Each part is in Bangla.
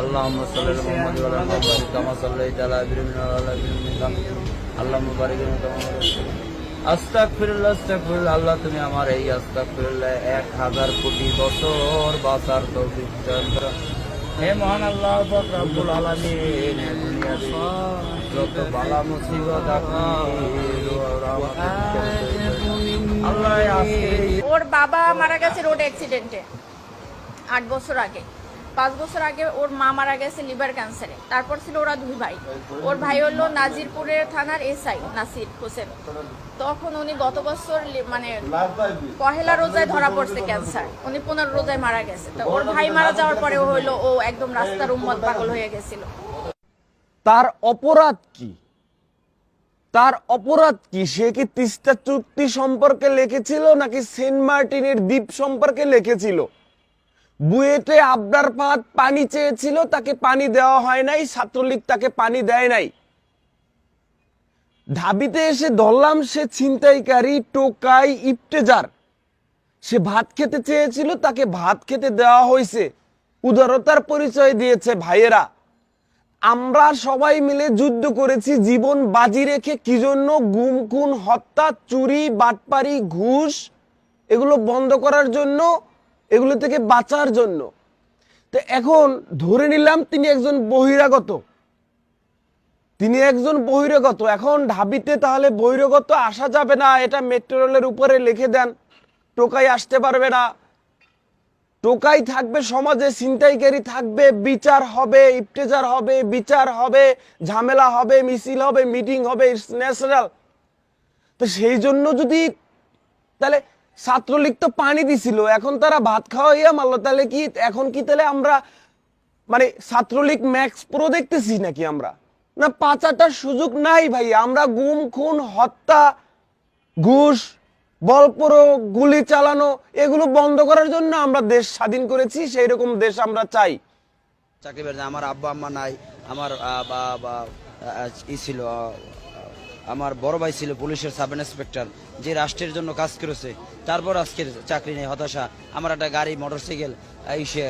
اللهم صل على محمد وعلى ال محمد كما صليت على ابراهيم وعلى ال ابراهيم انك حميد مجيد اللهم بارك لنا كما باركت আস্তাগফিরুল্লাহ আস্তাগফিরুল্লাহ আল্লাহ তুমি আমার এই আস্তাগফিরুল্লাহ এক হাজার কোটি বছর বাঁচার তৌফিক দান করো। হে মহান আল্লাহ পাক রব্বুল আলামিন হে দুনিয়াতে যত বালা মুসিবত আপনি আল্লাহ আজকে এই ওর বাবা মারা গেছে রোড অ্যাক্সিডেন্টে আট বছর আগে পাঁচ বছর আগে ওর মা মারা গেছে লিভার ক্যান্সারে। তারপর ছিল ওরা দুই ভাই। ওর ভাই হলো নাজিরপুরের থানার এসআই, নাসির হোসেন। তখন উনি গত বছর মানে পহেলা রোজায় ধরা পড়ছে ক্যান্সার। উনি পনেরো রোজায় মারা গেছে। তো ওর ভাই মারা যাওয়ার পরে হইল ও একদম রাস্তার উম্মত পাগল হয়ে গেছিল। তার অপরাধ কি? তার অপরাধ কি? সে কি তিস্তা চুক্তি সম্পর্কে লিখেছিল নাকি সেন্ট মার্টিনের দ্বীপ সম্পর্কে লিখেছিল? বুয়েটে আবদার পাহাড় পানি চেয়েছিল, তাকে পানি দেওয়া হয় নাই, ছাত্রলীগ তাকে পানি দেয় নাই। ঢাবিতে এসে ধরলাম সে ছিনতাইকারী, টোকাই, ইফতেজার। সে ভাত খেতে চেয়েছিল, তাকে ভাত খেতে দেওয়া হয়েছে উদারতার পরিচয় দিয়েছে ভাইয়েরা। আমরা সবাই মিলে যুদ্ধ করেছি, জীবন বাজি রেখে কি জন্য গুম, খুন, হত্যা, চুরি, বাটপারি, ঘুষ, এগুলো বন্ধ করার জন্য এগুলো থেকে বাঁচার জন্য। তো এখন ধরে নিলাম তিনি একজন বহিরাগত। তিনি একজন বহিরাগত। এখন ঢাবিতে তাহলে বহিরাগত আসা যাবে না। এটা মেট্রো রেলের উপরে লিখে দেন। টোকাই আসতে পারবে না। টোকাই থাকবে সমাজে, ছিনতাইকারী থাকবে, বিচার হবে, ইফতেজার হবে, বিচার হবে, ঝামেলা হবে, মিছিল হবে, মিটিং হবে ইটস ন্যাশনাল তো সেই জন্য যদি তাহলে ছাত্রলীগ তো পানি দিছিল এখন তারা ভাত খাওয়াইয়া মারলো তাহলে কি এখন কি তাহলে আমরা মানে ছাত্রলীগ ম্যাক্স প্রো দেখতেছি নাকি আমরা? না পাচাটার সুযোগ নাই ভাই আমরা গুম খুন হত্যা ঘুষ বল প্রয়োগ, গুলি চালানো এগুলো বন্ধ করার জন্য আমরা দেশ স্বাধীন করেছি সেই রকম দেশ আমরা চাই। চাকরি আমার আব্বা আম্মা নাই আমার ই ছিল আমার বড় ভাই ছিল পুলিশের সাব ইন্সপেক্টর, যে রাষ্ট্রের জন্য কাজ করেছে, তারপর আজকের চাকরি নেই হতাশা। আমার একটা গাড়ি, মোটরসাইকেল ইসে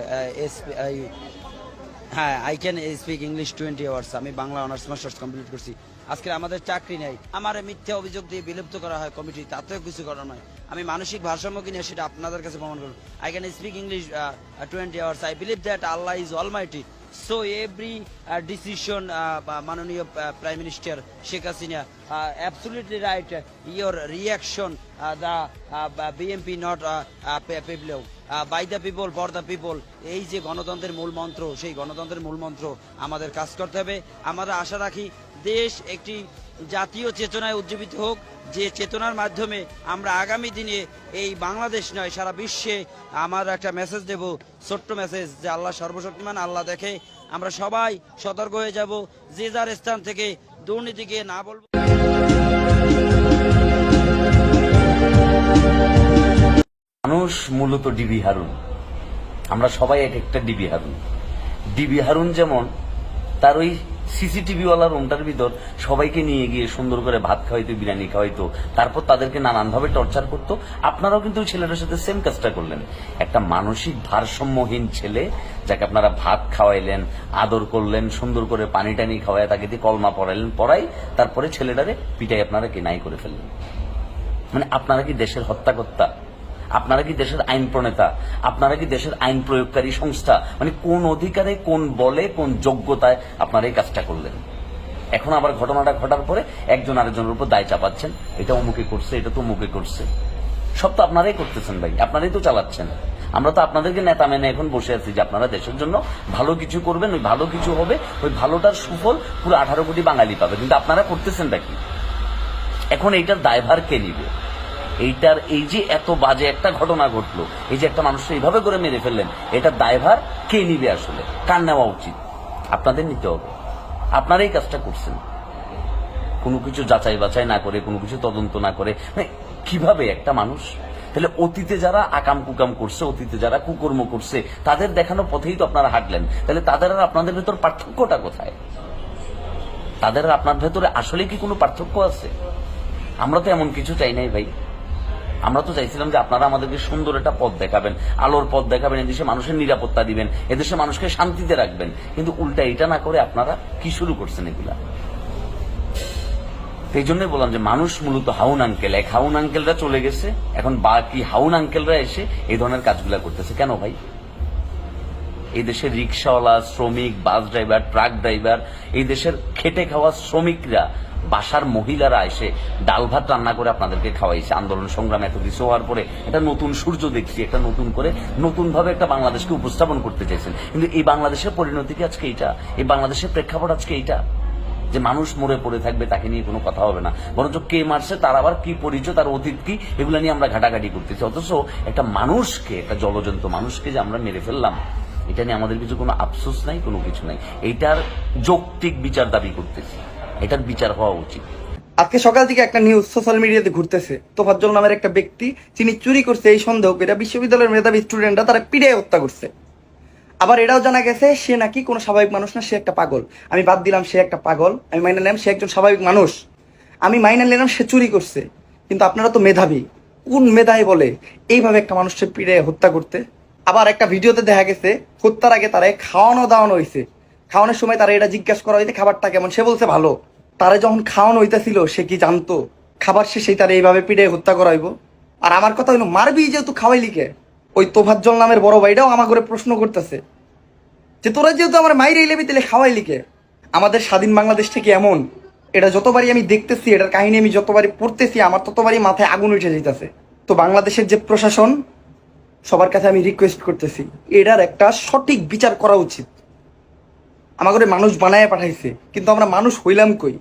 হ্যাঁ I can speak English twenty hours আমি বাংলা অনার্স মাস্টার্স কমপ্লিট করছি। আজকে আমাদের চাকরি নেই। আমার মিথ্যা অভিযোগ দিয়ে বিলুপ্ত করা হয় কমিটি, তাতেও কিছু করা নয়। আমি মানসিক ভারসাম্য কিনে সেটা আপনাদের কাছে প্রমাণ করব। I can speak English twenty hours I believe that Allah is almighty so every decision মাননীয় prime minister Sheikh Hasina absolutely right your reaction the BMP not পিপলেও by the people for the people এই যে গণতন্ত্রের মূল মন্ত্র, সেই গণতন্ত্রের মূল মন্ত্র আমাদের কাজ করতে হবে। আমরা আশা রাখি দেশ একটি জাতীয় চেতনায় উজ্জীবিত হোক, যে চেতনার মাধ্যমে আমরা আগামী দিনে এই বাংলাদেশ নয়, সারা বিশ্বে আমার একটা মেসেজ দেব, ছোট্ট মেসেজ যে আল্লাহ সর্বশক্তিমান, আল্লাহ দেখে আমরা সবাই সতর্ক হয়ে যাব, যে যার স্থান থেকে দুর্নীতিকে না বলব। মানুষ মূলত ডিবি হারুন। আমরা সবাই এক একটা ডিবি হারুন। ডিবি হারুন যেমন তার ওই সিসিটিভি ওয়ালা রুমটার ভিতর সবাইকে নিয়ে গিয়ে সুন্দর করে ভাত খাওয়াইতো, বিরিয়ানি খাওয়াইতো, তারপর তাদেরকে নানানভাবে টর্চার করতো। আপনারাও কিন্তু ছেলেটার সাথে সেম কাজটা করলেন। একটা মানসিক ভারসাম্যহীন ছেলে যাকে আপনারা ভাত খাওয়াইলেন, আদর করলেন, সুন্দর করে পানি টানি খাওয়াই তাকে দিয়ে কলমা পড়াইলেন পড়াই, তারপরে ছেলেটারে পিটাই আপনারা কেনাই করে ফেললেন। মানে আপনারা কি দেশের হত্যাকর্তা? আপনারা কি দেশের আইন প্রণেতা? আপনারা কি দেশের আইন প্রয়োগকারী সংস্থা? মানে কোন অধিকারে, কোন বলে, কোন যোগ্যতায় আপনারা এই কাজটা করলেন? এখন আবার ঘটনাটা ঘটার পরে একজন আরেকজনের উপর দায় চাপাচ্ছেন। এটা অমুকে করছে, এটা তো অমুকে করছে। সব তো আপনারাই করতেছেন ভাই, আপনারাই তো চালাচ্ছেন। আমরা তো আপনাদেরকে নেতা মেনে এখন বসে আছি যে আপনারা দেশের জন্য ভালো কিছু করবেন, ওই ভালো কিছু হবে, ওই ভালোটার সুফল পুরো আঠারো কোটি বাঙালি পাবে। কিন্তু আপনারা করতেছেন কি? এখন এইটার দায়ভার কে নিবে? এইটার, এই যে এত বাজে একটা ঘটনা ঘটলো, এই যে একটা মানুষকে এইভাবে করে মেরে ফেললেন এটার দায়ভার কে নিবে আসলে? কার নেওয়া উচিত? আপনাদের নিতে হবে। আপনারা এই কাজটা করছেন। কোনো কিছু যাচাই বাছাই না করে, কোনো কিছু তদন্ত না করে মানে কীভাবে একটা মানুষ? তাহলে অতীতে যারা আকাম কুকাম করছে, অতীতে যারা কুকর্ম করছে, তাদের দেখানো পথেই তো আপনারা হাঁটলেন। তাহলে তাদের আর আপনাদের ভেতর পার্থক্যটা কোথায়? তাদের আপনার ভেতরে আসলে কি কোনো পার্থক্য আছে? আমরা তো এমন কিছু চাই নাই ভাই। আমরা তো চাইছিলাম যে আপনারা আমাদেরকে সুন্দর একটা পথ দেখাবেন, আলোর পথ দেখাবেন, এদেশে মানুষের নিরাপত্তা দিবেন, এদেশে মানুষকে শান্তিতে রাখবেন। কিন্তু উল্টা এটা না করে আপনারা কি শুরু করছেন এগুলা? সেই জন্যই বললাম যে মানুষ মূলত হাউন আঙ্কেল এক। হাউন আঙ্কেলরা চলে গেছে, এখন বাকি হাউন আঙ্কেলরা এসে এই ধরনের কাজগুলা করতেছে। কেন ভাই? এই দেশের রিক্সাওয়ালা শ্রমিক, বাস ড্রাইভার, ট্রাক ড্রাইভার, এই দেশের খেটে খাওয়া শ্রমিকরা বাসার মহিলারা এসে ডাল ভাত রান্না করে আপনাদেরকে খাওয়াইছে। আন্দোলন সংগ্রাম এত কিছু হওয়ার পরে একটা নতুন সূর্য দেখছি, একটা নতুন করে নতুন ভাবে একটা বাংলাদেশকে উপস্থাপন করতে চাইছেন। কিন্তু এই বাংলাদেশের পরিণতি কি আজকে এইটা? এই বাংলাদেশের প্রেক্ষাপট আজকে এইটা? যে মানুষ মরে পড়ে থাকবে, তাকে নিয়ে কোনো কথা হবে না। বরঞ্চ কে মারছে, তার আবার কি পরিচয়, তার অতীত কি, এগুলো নিয়ে আমরা ঘাটাঘাটি করতেছি। অথচ একটা মানুষকে, একটা জলজন্ত মানুষকে যে আমরা মেরে ফেললাম, এটা নিয়ে আমাদের কিছু কোনো আফসোস নাই, কোনো কিছু নাই। এইটার যৌক্তিক বিচার দাবি করতেছি। এটার বিচার হওয়া উচিত। আজকে সকাল থেকে একটা নিউজ সোশ্যাল মিডিয়াতে ঘুরতেছে। তোফাজ্জল নামের একটা ব্যক্তি, যিনি চুরি করছে এই সন্দেহ করে বিশ্ববিদ্যালয়ের মেধাবী স্টুডেন্টরা তারা পিড়ে হত্যা করছে। আবার এটাও জানা গেছে, সে নাকি কোনো স্বাভাবিক মানুষ না, সে একটা পাগল। আমি বাদ দিলাম, সে একটা পাগল। আমি মাইনে নিলাম, সে একজন স্বাভাবিক মানুষ। আমি মাইনে নিলাম, সে চুরি করছে। কিন্তু আপনারা তো মেধাবী। কোন মেধায় বলে, এইভাবে একটা মানুষকে পিড়ে হত্যা করতে? আবার একটা ভিডিওতে দেখা গেছে, হত্যার আগে তারা খাওয়ানো দাওয়ানো হয়েছে খাওয়ানোর সময় তারা এটা জিজ্ঞাসা করা হয়েছে খাবারটা কেমন? সে বলছে, ভালো। তারা যখন খাওয়ানো হইতেছিল, সে কি জানতো? খাবার শেষে তারা এইভাবে পিড়ে হত্যা করাইবো আর আমার কথা হলো মারবি যেহেতু, খাওয়াইলি কে? ওই তোফাজ্জল নামের বড় ভাইটাও আমার করে প্রশ্ন করতেছে যে, তোরা যেহেতু আমার মাইরে এলেবি, তাহলে খাওয়াইলি কে? আমাদের স্বাধীন বাংলাদেশ থেকে এমন। এটা যতবারই আমি দেখতেছি, এটার কাহিনী আমি যতবারই পড়তেছি, আমার ততবারই মাথায় আগুন উঠে যাইতেছে। তো বাংলাদেশের যে প্রশাসন, সবার কাছে আমি রিকোয়েস্ট করতেছি, এটার একটা সঠিক বিচার করা উচিত। আমাকে মানুষ বানায় পাঠাইছে কিন্তু আমরা মানুষ হইলাম কই?